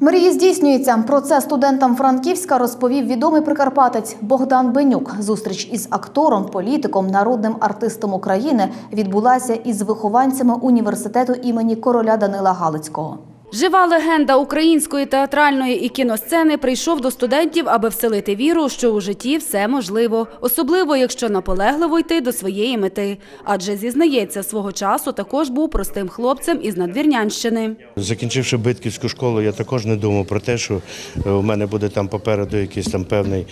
Мрії здійснюються. Про це студентам Франківська розповів відомий прикарпатець Богдан Бенюк. Зустріч із актором, політиком, народним артистом України відбулася із вихованцями університету імені короля Данила Галицького. Жива легенда української театральної і кіносцени прийшов до студентів, аби вселити віру, що у житті все можливо, особливо якщо наполегливо йти до своєї мети. Адже зізнається, свого часу також був простим хлопцем із Надвірнянщини. Закінчивши битківську школу, я також не думав про те, що е, у мене буде там попереду якийсь там певний,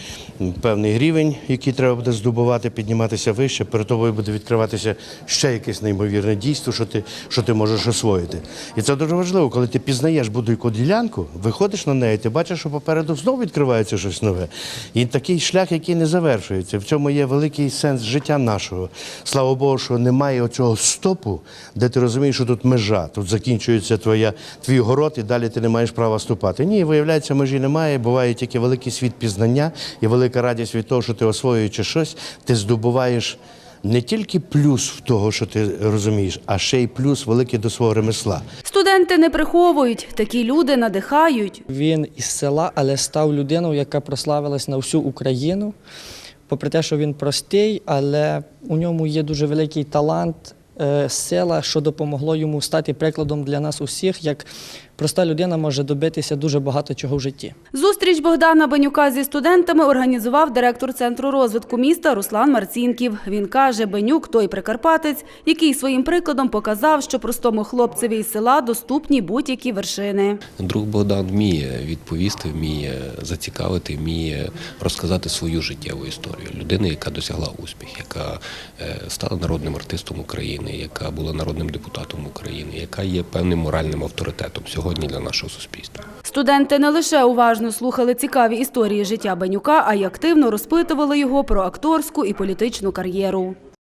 певний рівень, який треба буде здобувати, підніматися вище. Перед тобою буде відкриватися ще якесь неймовірне дійство, що ти, що ти можеш освоїти. І це дуже важливо, коли ти пізнаєш будь-яку ділянку, виходиш на неї, ти бачиш, що попереду знову відкривається щось нове. І такий шлях, який не завершується. В цьому є великий сенс життя нашого. Слава Богу, що немає оцього стопу, де ти розумієш, що тут межа, тут закінчується твоя, твій город, і далі ти не маєш права ступати. Ні, виявляється, межі немає. Буває тільки великий світ пізнання і велика радість від того, що ти освоюючи щось, ти здобуваєш. Не тільки плюс в того, що ти розумієш, а ще й плюс великий до свого ремесла. Студенти не приховують, такі люди надихають. Він із села, але став людиною, яка прославилась на всю Україну. Попри те, що він простий, але у ньому є дуже великий талант, сила, що допомогло йому стати прикладом для нас усіх, як проста людина може добитися дуже багато чого в житті. Зустріч Богдана Бенюка зі студентами організував директор центру розвитку міста Руслан Марцінків. Він каже, Бенюк той прикарпатець, який своїм прикладом показав, що простому хлопцеві із села доступні будь-які вершини. Друг Богдан вміє відповісти, вміє зацікавити, вміє розказати свою життєву історію. Людина, яка досягла успіх, яка е, стала народним артистом України, яка була народним депутатом України, яка є певним моральним авторитетом сьогодні для нашого суспільства. Студенти не лише уважно слухали цікаві історії життя Бенюка, а й активно розпитували його про акторську і політичну кар'єру.